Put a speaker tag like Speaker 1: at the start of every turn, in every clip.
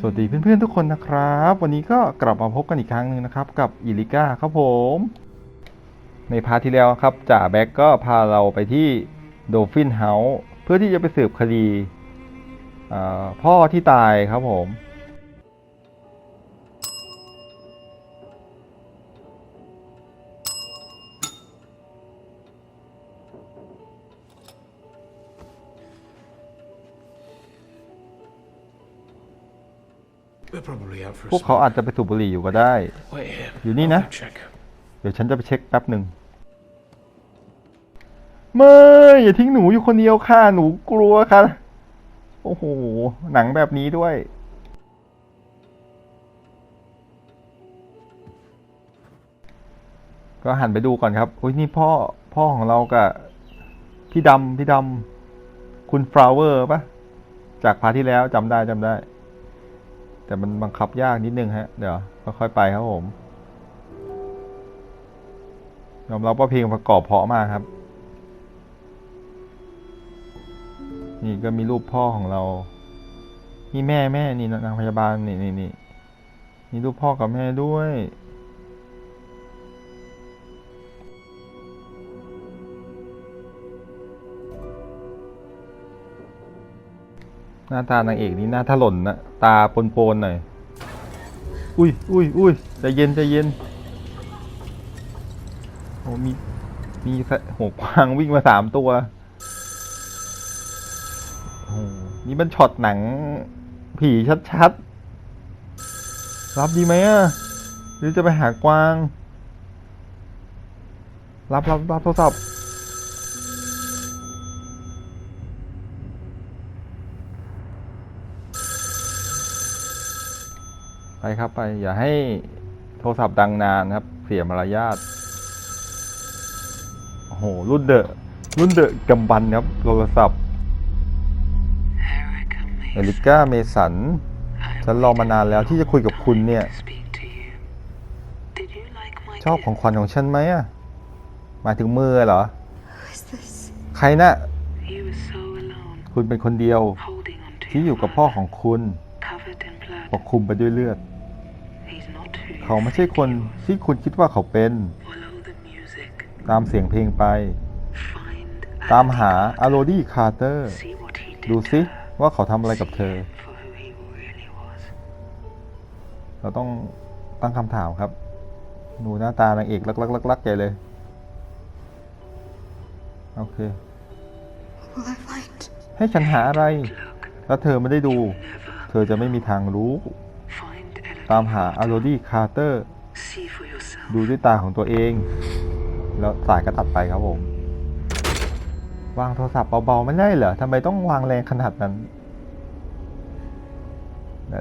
Speaker 1: สวัสดีเพื่อนๆทุกคนนะครับ วันนี้ก็กลับมาพบกันอีกครั้งหนึ่งนะครับ กับอิลิก้าครับผม ในพาร์ทที่แล้วครับจ่าแบ็กก็พาเราไปที่โดฟินเฮาส์เพื่อที่จะไปสืบคดีพ่อที่ตายครับผม พว
Speaker 2: a
Speaker 1: กเขาอาจจะไปสูบบุหรี่อยู่ก็ได้
Speaker 2: smoke. Wait here.
Speaker 1: You need
Speaker 2: I'll
Speaker 1: na?
Speaker 2: go check.
Speaker 1: เดี๋ยวฉันจะไปเช็คแป๊บหนึ่งไม่อย่าทิ้งหนูอยู่คนเดียวค่ะ หนูกลัวค่ะ โอ้โห หนังแบบนี้ด้วย ก็หันไปดูก่อนครับอุ้ยนี่พ่อ พ่อของเรากับพี่ดำ พี่ดำ คุณฟลาวเวอร์ปะจากพาร์ทที่แล้วจำได้จำได้ แต่มันบังคับยากนิดนึงฮะ เดี๋ยวค่อยๆไปครับผม ยอมรับว่าเพลงประกอบเพราะมากครับ นี่ก็มีรูปพ่อของเรา นี่แม่แม่นี่นางพยาบาลนี่นี่นี่มีรูปพ่อกับแม่ด้วย หน้าตานางเอกนี่หน้าถลนนะตาปนๆหน่อย อุ้ยอุ้ยอุ้ยใจเย็นใจเย็นโอ้มีมีหัวกวางวิ่งมาสามตัวโอ้โหนี่มันช็อตหนัง ผีชัดๆ รับดีไหมอะ หรือจะไปหากวาง รับรับรับโทรศัพท์ ครับไป อย่าให้โทรศัพท์ดังนานครับ เสียมารยาทโอ้โห รุ่นเดอะรุ่นเดอะกำบันครับโทรศัพท์
Speaker 3: Erica
Speaker 1: เอ
Speaker 3: Mason.
Speaker 1: ลิก้าเมสันฉันรอมานานแล้วที่จะคุยกับคุณเนี่ย
Speaker 3: To speak to you. Did you like my
Speaker 1: ชอบของขวัญของฉันไหมอะหมายถึงมือเหรอ
Speaker 4: Who is this?
Speaker 1: ใครนะ่ะ
Speaker 3: He was so alone,
Speaker 1: คุณเป็นคนเดียว
Speaker 3: holding on to
Speaker 1: ที่
Speaker 3: your
Speaker 1: อยู่กับพ่อของคุณ
Speaker 3: covered in
Speaker 1: ปก
Speaker 3: blood.
Speaker 1: คลุมไปด้วยเลือด เขาไม่ใช่คนที่คุณคิดว่าเขาเป็น ตามเสียงเพลงไป ตามหาอาโรดี้คาร์เตอร์ ดูซิว่าเขาทำอะไรกับเธอ เราต้องตั้งคำถามครับหนูหน้าตานางเอกลักลักลักลักใหญ่เลย โอเค ให้ฉันหาอะไร
Speaker 3: Look,
Speaker 1: ถ้าเธอไม่ได้ดู เธอจะไม่มีทางรู้ ตามหาอาโรดี้คาร์เตอร์
Speaker 3: See for yourself.
Speaker 1: ดูด้วยตาของตัวเอง แล้วสายก็ตัดไปครับผม วางโทรศัพท์เบาๆไม่ได้เหรอทำไมต้องวางแรงขนาดนั้น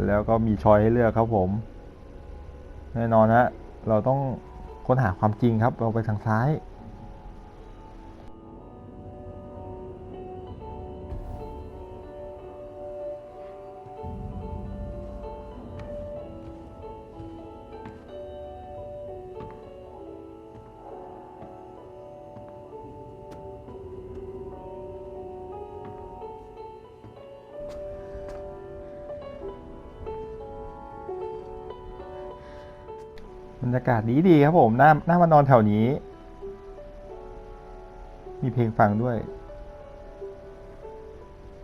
Speaker 1: แล้วก็มีชอยให้เลือกครับผม แน่นอนฮะเราต้องค้นหาความจริงครับ เราไปทางซ้ายากาศดีดีครับผมน่าน่ามานอนแถวนี้ มีเพลงฟังด้วย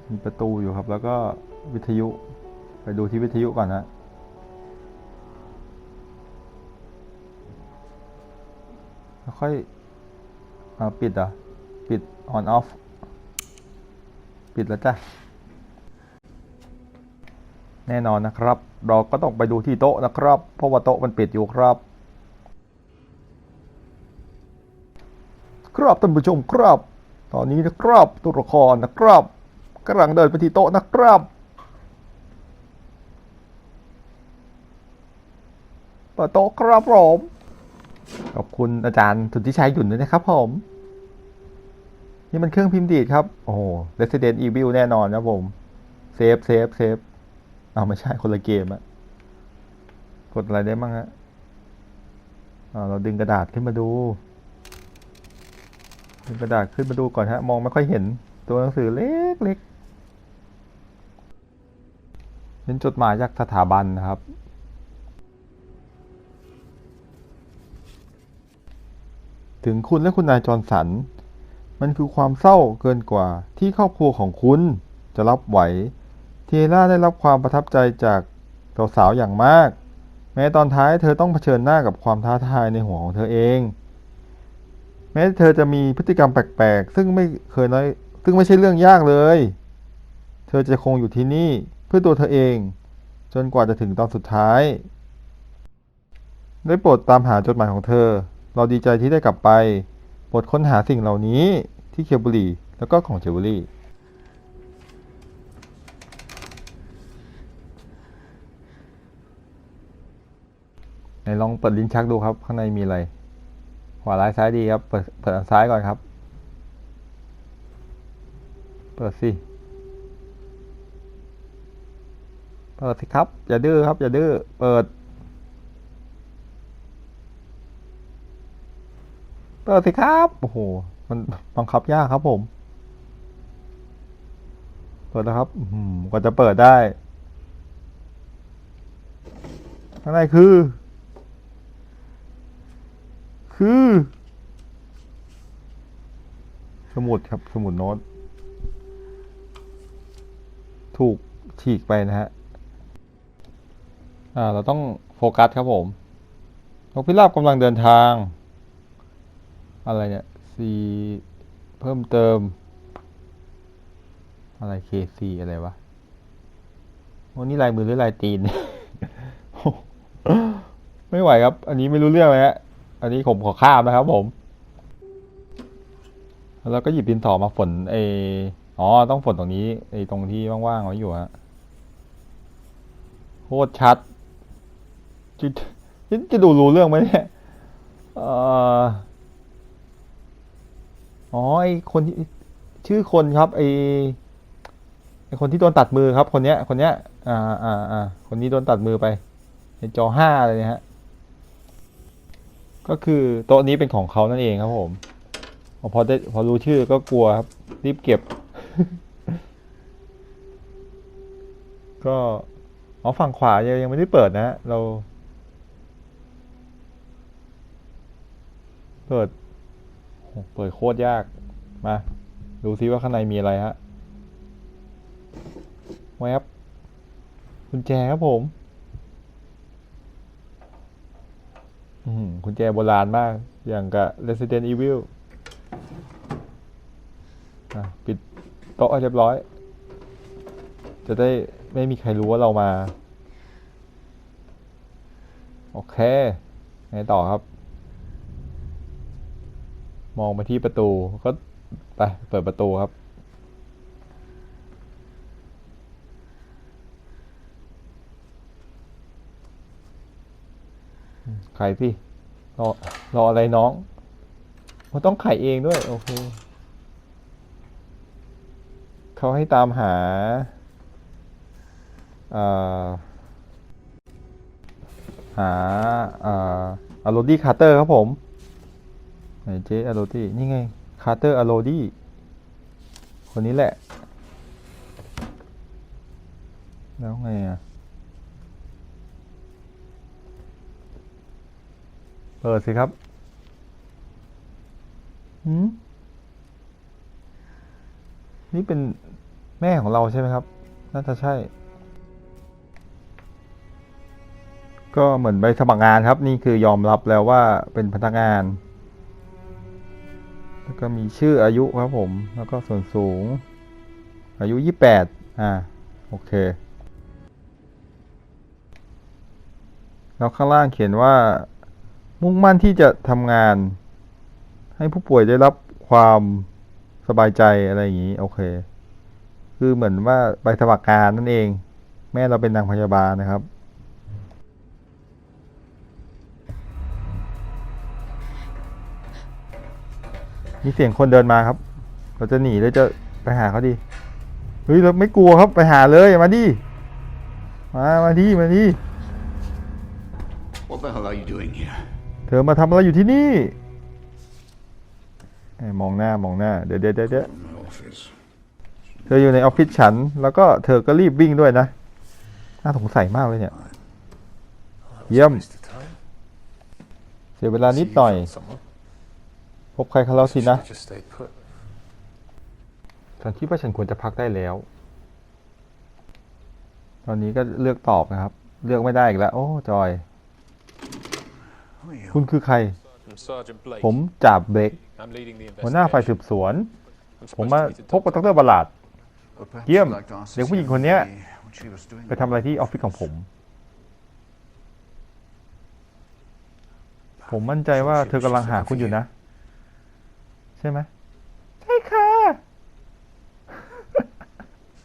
Speaker 1: มีประตูอยู่ครับ แล้วก็วิทยุ ไปดูที่วิทยุก่อนนะแล้วค่อยอปิดเหรอปิด on off ปิดแล้วจ้ะ แน่นอนนะครับ เราก็ต้องไปดูที่โต๊ะนะครับ เพราะว่าโต๊ะมันปิดอยู่ครับ ครับท่านผู้ชมครับ ตอนนี้นะครับตัวละครนะครับกำลังเดินไปที่โต๊ะนะครับ เปิดโต๊ะครับผมขอบคุณอาจารย์สุทธิชัยหยุ่นด้วยนะครับผม นี่มันเครื่องพิมพ์ดีดครับ โอ้โห Resident Evil แน่นอนครับผมเซฟเซฟเซฟเอาไม่ใช่คนละเกมอะกดอะไรได้บ้างฮะเราดึงกระดาษขึ้นมาดู ดึงกระดาษขึ้นมาดูก่อนฮะ มองไม่ค่อยเห็น ตัวหนังสือเล็กเเป็นจดหมายจากสถาบันนะครับ ถึงคุณและคุณนายจอร์นสัน มันคือความเศร้าเกินกว่าที่ครอบครัวของคุณจะรับไหว เทล่าได้รับความประทับใจจากสาวๆอย่างมาก แม้ตอนท้ายเธอต้องเผชิญหน้ากับความท้าทายในหัวของเธอเอง แม้เธอจะมีพฤติกรรมแปลกๆ ซึ่งไม่เคยน้อย ซึ่งไม่ใช่เรื่องยากเลย เธอจะคงอยู่ที่นี่เพื่อตัวเธอเอง จนกว่าจะถึงตอนสุดท้าย ได้โปรดตามหาจดหมายของเธอ เราดีใจที่ได้กลับไปโปรดค้นหาสิ่งเหล่านี้ที่เคียวบุรีแล้วก็ของเจวเวลรี่ไหนลองเปิดลิ้นชักดูครับ ข้างในมีอะไร ขวาร้ายซ้ายดีครับ เปิดเปิดอันซ้ายก่อนครับ เปิดสิ เปิดสิครับ อย่าดื้อครับ อย่าดื้อ เปิด เปิดสิครับ โอ้โห มันบังคับยากครับผม เปิดแล้วครับอืมกว่าจะเปิดได้ข้างในคือ คือ สมุดครับสมุดโน้ต ถูกฉีกไปนะฮะ อ่า เราต้องโฟกัสครับผมนกพิราบกำลังเดินทาง อะไรเนี่ยซีเพิ่มเติม อะไรเคซีอะไรวะวันนี้ลายมือหรือลายตีน ไม่ไหวครับ อันนี้ไม่รู้เรื่องเลยฮะ อันนี้ผมขอข้ามนะครับผม แล้วก็หยิบดินสอมาฝนเออ๋อ ต้องฝนตรงนี้ไอตรงที่ว่างๆไว้อยู่ฮะโคตรชัดจะจะจะดูรู้เรื่องไหมเนี่ยเอ๋อไอคนที่ชื่อคนครับไอไอคนที่โดนตัดมือครับ คนเนี้ย คนเนี้ย อ่าอ่าอ่าคนนี้โดนตัดมือไปในจอห้าเลยนะฮะ ก็คือโต๊ะนี้เป็นของเขานั่นเองครับผมพอได้พอรู้ชื่อก็กลัวครับ รีบเก็บ ก็อ๋อฝั่งขวายังยังไม่ได้เปิดนะเรา เปิดเปิดโคตรยากมา ดูซิว่าข้างในมีอะไรฮะแวบกุญแจครับผม อืม กุญแจโบราณมาก อย่างกับ Resident Evil ปิดโต๊ะเรียบร้อย จะได้ไม่มีใครรู้ว่าเรามา โอเค ไงต่อครับ มองไปที่ประตูก็ไปเปิดประตูครับ ไขสิรอรออะไรน้องมันต้องไขเองด้วย โอเคเขาให้ตามหาหาอ่ออโรดี้คาร์เตอร์ครับผมไหนเจ๊อโรดี้นี่ไงคาร์เตอร์อโรดี้คนนี้แหละ แล้วไงอะ เปิดสิครับหืมนี่เป็นแม่ของเราใช่ไหมครับ น่าจะใช่ ก็เหมือนใบสมัครงานครับ นี่คือยอมรับแล้วว่าเป็นพนักงาน แล้วก็มีชื่ออายุครับผม แล้วก็ส่วนสูง อายุยี่แปดอ่า โอเค แล้วข้างล่างเขียนว่า มุ่งมั่นที่จะทำงาน ให้ผู้ป่วยได้รับความสบายใจอะไรอย่างนี้ โอเค คือเหมือนว่าใบสมัครงานนั่นเอง แม่เราเป็นนางพยาบาลนะครับ มีเสียงคนเดินมาครับ เราจะหนีหรือจะไปหาเขาดีเฮ้ยเราไม่กลัวครับไปหาเลยมาดิมามาดิมาดิ
Speaker 2: What the hell are you doing here?
Speaker 1: เธอมาทำอะไรอยู่ที่นี่ มองหน้ามองหน้า เดี๋ยวเดี๋ยวเดี๋ยวเดี๋ยว
Speaker 2: My office.
Speaker 1: เธออยู่ในออฟฟิศฉัน แล้วก็เธอก็รีบวิ่งด้วยนะ น่าสงสัยมากเลยเนี่ย
Speaker 5: Well, that was
Speaker 1: Yum.
Speaker 5: a waste of time.
Speaker 1: เสียเวลานิดหน่อย พบใครเขาแล้วสินะ ฉันคิดว่าฉันควรจะพักได้แล้ว ตอนนี้ก็เลือกตอบนะครับ เลือกไม่ได้อีกแล้ว โอ้ จอย คุณคือใคร
Speaker 5: I'm Sergeant Blake.
Speaker 1: ผมจ่าเบรก
Speaker 5: I'm leading the
Speaker 1: หัวหน้าฝ่ายสื
Speaker 5: investigation.
Speaker 1: บสวน
Speaker 5: I'm
Speaker 1: ผม
Speaker 5: supposed
Speaker 1: มา
Speaker 5: to meet
Speaker 1: พบกับ
Speaker 5: the
Speaker 1: ดรบัลลาด
Speaker 2: Well, perhaps
Speaker 1: Yum.
Speaker 2: you'd like to ask
Speaker 1: เด็กผู้หญิง
Speaker 2: Cecilia
Speaker 1: คนเนี้ย
Speaker 2: what she was doing
Speaker 1: ไปทำอะไรที่ออฟฟิศของผม ผมมั่นใจว่าเธอกำลังหาคุณอยู่นะ ใช่ไหมใช่ค่ะ
Speaker 6: I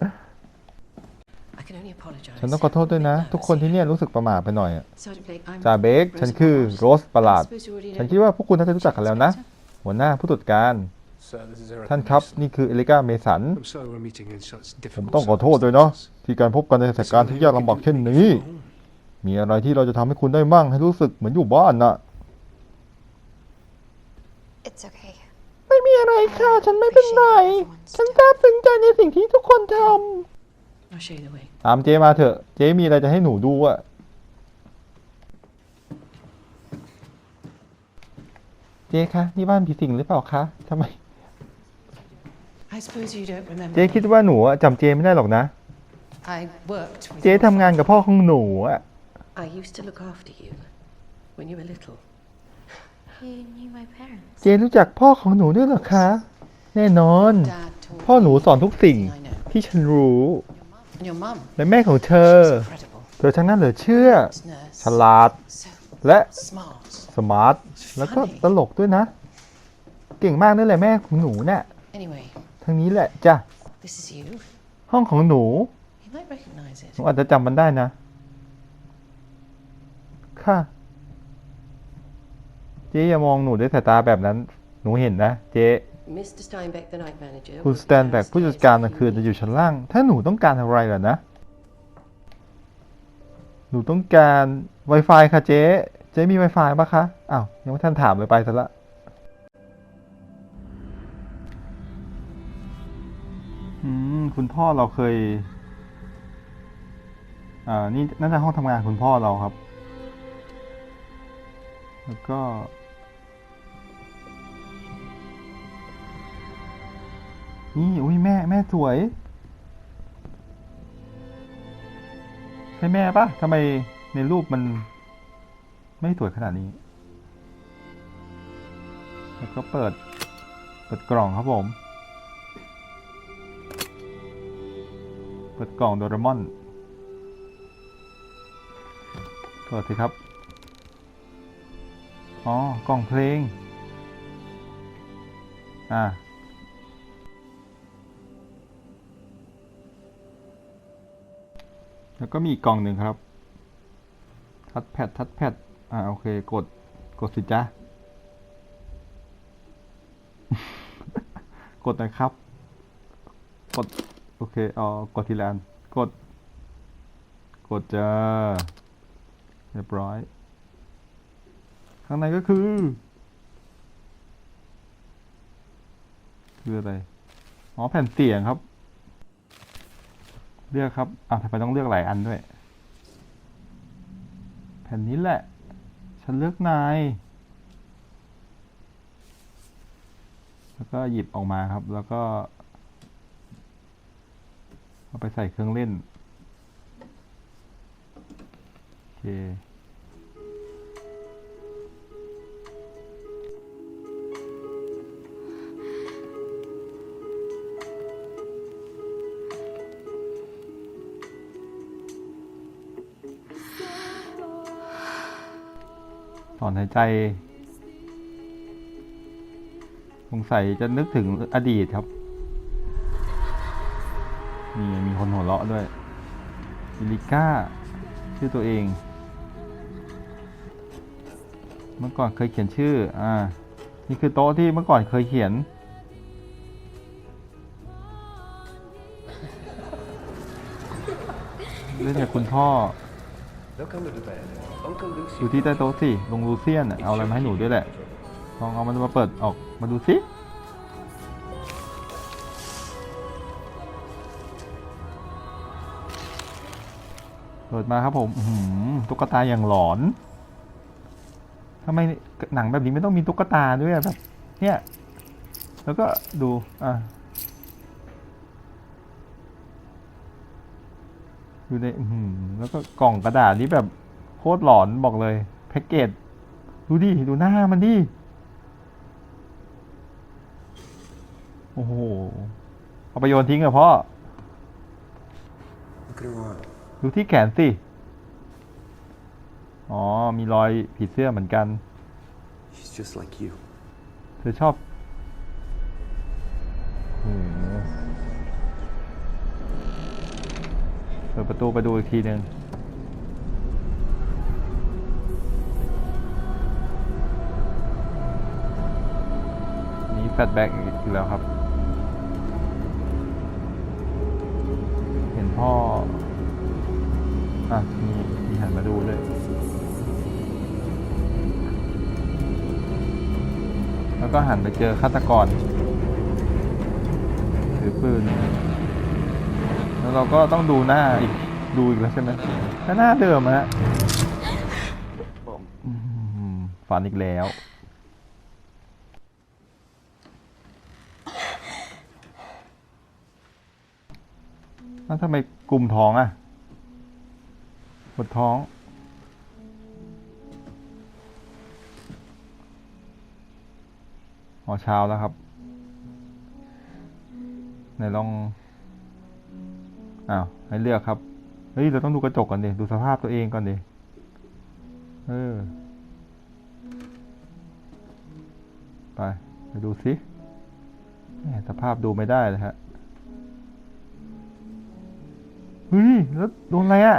Speaker 6: can only apologize.
Speaker 1: ฉันต้องขอโทษด้วยนะ ทุกคนที่เนี่ยรู้สึกประหม่าไปหน่อยอะ
Speaker 6: Sergeant Blake, I'm
Speaker 1: จ่าเบรกฉันคือโรสประหลาด
Speaker 6: I suppose you already
Speaker 1: ฉัน
Speaker 6: know.
Speaker 1: คิดว่าพวกคุณน่าจะรู้จักกันแล้วนะ หัวหน้าผู้ตรวจการ
Speaker 5: Sir, this is Eric
Speaker 1: ท่านครับ
Speaker 5: Mason.
Speaker 1: นี่คือเอลิก้าเมสัน
Speaker 7: I'm sorry we're meeting in such
Speaker 1: ผม
Speaker 7: difficult
Speaker 1: ต้องขอโทษด้วยเนาะ
Speaker 7: circumstances.
Speaker 1: ที่การพบกันในสถานการณ์ที่ยากลำบากเช่นนี้ มีอะไรที่เราจะทำให้คุณได้มั่งให้รู้สึกเหมือนอยู่บ้านน่ะ
Speaker 4: It's okay.
Speaker 1: ไม่มีอะไรค่ะ ฉันไม่เป็นไร ฉันซาบซึ้งใจในสิ่งที่ทุกคนท
Speaker 6: I'll show you the way. ำ
Speaker 1: ตามเจมาเถอะ เจมีอะไรจะให้หนูดูอะเจคะนี่บ้านผีสิงหรือเปล่าคะทำไม
Speaker 6: I suppose you don't remember.
Speaker 1: เจคิดว่าหนูอะจำเจไม่ได้หรอกนะ
Speaker 6: I worked with
Speaker 1: เจทำงานกับพ่อของหนูอะ
Speaker 6: I used to look after you when you were little.
Speaker 4: He knew my parents.
Speaker 1: เจรู้จักพ่อของหนูด้วยเหรอคะ แน่นอน
Speaker 6: Dad taught
Speaker 1: พ่อหนูสอนทุกสิ่ง
Speaker 6: I know.
Speaker 1: ที่ฉันรู้
Speaker 6: And your mum
Speaker 1: และแม่ของเธอ
Speaker 6: was incredible.
Speaker 1: เธอช่างน่าเหลือเชื่อ
Speaker 6: Nurse.
Speaker 1: ฉลาด
Speaker 6: So
Speaker 1: และ
Speaker 6: smart.
Speaker 1: สมาร์ท แล้วก็ตลกด้วยนะ เก่งมากนั่นแหละแม่ของหนูเนี่ย
Speaker 6: Anyway,
Speaker 1: ทางนี้แหละจ้ะ
Speaker 6: this is you.
Speaker 1: ห้องของหนู
Speaker 6: You might recognize
Speaker 1: ห
Speaker 6: it.
Speaker 1: นูอาจจะจำมันได้นะ ค่ะ เจ๊อย่ามองหนูด้วยสายตาแบบนั้น หนูเห็นนะ เจ๊
Speaker 6: Mr. Steinbeck, the night manager.
Speaker 1: คุณ
Speaker 6: will
Speaker 1: ส
Speaker 6: be
Speaker 1: แตนแบกผู้จัด
Speaker 6: downstairs
Speaker 1: การ
Speaker 6: if
Speaker 1: นะ
Speaker 6: you
Speaker 1: คือ
Speaker 6: need
Speaker 1: จะอยู่ชั้นล่าง ถ้าหนูต้องการอะไรล่ะนะ หนูต้องการ Wi-Fi ค่ะเจ๊ เจ๊มี Wi-Fi ปะคะอ้าวยังไม่ทันถามเลยไปซะละอืมคุณพ่อเราเคย อ่า นี่น่าจะห้องทำงานคุณพ่อเราครับ แล้วก็ นี่อุ้ยแม่แม่สวย ใช่แม่ปะทำไมในรูปมัน ไม่สวยขนาดนี้ แล้วก็เปิด เปิดกล่องครับผม เปิดกล่องโดเรมอนเปิดสิครับ อ๋อ กล่องเพลง อ่า แล้วก็มีกกล่องหนึ่งครับ ทัดแพดทัดแพดอ่าโอเค กด กดสิจ้ากดนะครับ กด โอเคอ๋อกดทีละอันกด กดจ้าเรียบร้อย ข้างในก็คือ คืออะไร อ๋อแผ่นเสียงครับ เลือกครับอะทำไมต้องเลือกหลายอันด้วย แผ่นนี้แหละ ฉันเลือกนาย แล้วก็หยิบออกมาครับ แล้วก็ เอาไปใส่เครื่องเล่น โอเค ถอนหายใจ สงสัยจะนึกถึงอดีตครับ นี่มีคนหัวเราะด้วยอิลิก้า ชื่อตัวเอง เมื่อก่อนเคยเขียนชื่อ อ่า นี่คือโต๊ะที่เมื่อก่อนเคยเขียนเล่นกับคุณพ่อ อยู่ที่ใต้โต๊ะสิลงลูเซียนเอาอะไรมาให้หนูด้วยแหละ ลองเอามันมาเปิดออกมาดูสิเปิดมาครับผมหือตุ๊กตาอย่างหลอนทำไมหนังแบบนี้ไม่ต้องมีตุ๊กตาด้วยแบบ เนี่ย แล้วก็ดู อะ อยู่ในอื้อหือแล้วก็กล่องกระดาษนี้แบบโคตรหลอนบอกเลยแพ็กเกจดูดิ ดูหน้ามันดิ โอ้โห เอาไปโยนทิ้งเหรอพ่อ
Speaker 7: Look at her arm.
Speaker 1: ดูที่แขนสิ อ๋อ มีรอยผีเสื้อเหมือนกัน
Speaker 7: She's just like you.
Speaker 1: เธอชอบ ปิดประตูไปดูอีกทีหนึ่งนี่แฟลชแบ็กอีกแล้วครับ เห็นพ่อ อะมีมีหันมาดูเลยแล้วก็หันไปเจอฆาตกรถือปืน แล้วเราก็ต้องดูหน้าอีก ดูอีกแล้วใช่ไหมก็หน้าเดิมอะฮะฝันอีกแล้ว แล้วทำไมกลุ่มท้องอะปวดท้องหอเช้าแล้วครับไหนลอง อ้าวให้เลือกครับเฮ้ยเราต้องดูกระจกก่อนดิดูสภาพตัวเองก่อนดิเออไปไปดูสิสภาพดูไม่ได้เลยฮะเฮ้ยแล้วโดนอะไรอะ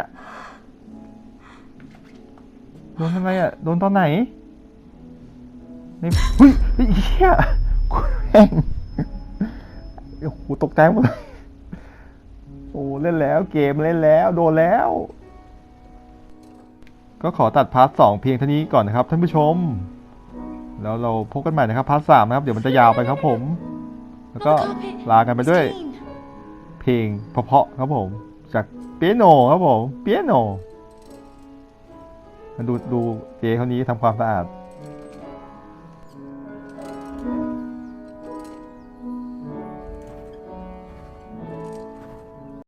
Speaker 1: โดนอะไรอะโดนตอนไหนในเฮ้ยเฮ้ยเฮียแม่งโอ้โหตกใจหมดเลย เล่นแล้วเกมเล่นแล้ว โดนแล้ว ก็ขอตัดพาร์ทสองเพียงเท่านี้ก่อนนะครับท่านผู้ชม แล้วเราพบกันใหม่นะครับพาร์ทสามนะครับ เดี๋ยวมันจะยาวไปครับผม แล้วก็ลากันไปด้วย เพลงเพาะๆครับผม จากเปียโนครับผมเปียโนมาดูดูเจเขานี้ทำความสะอาด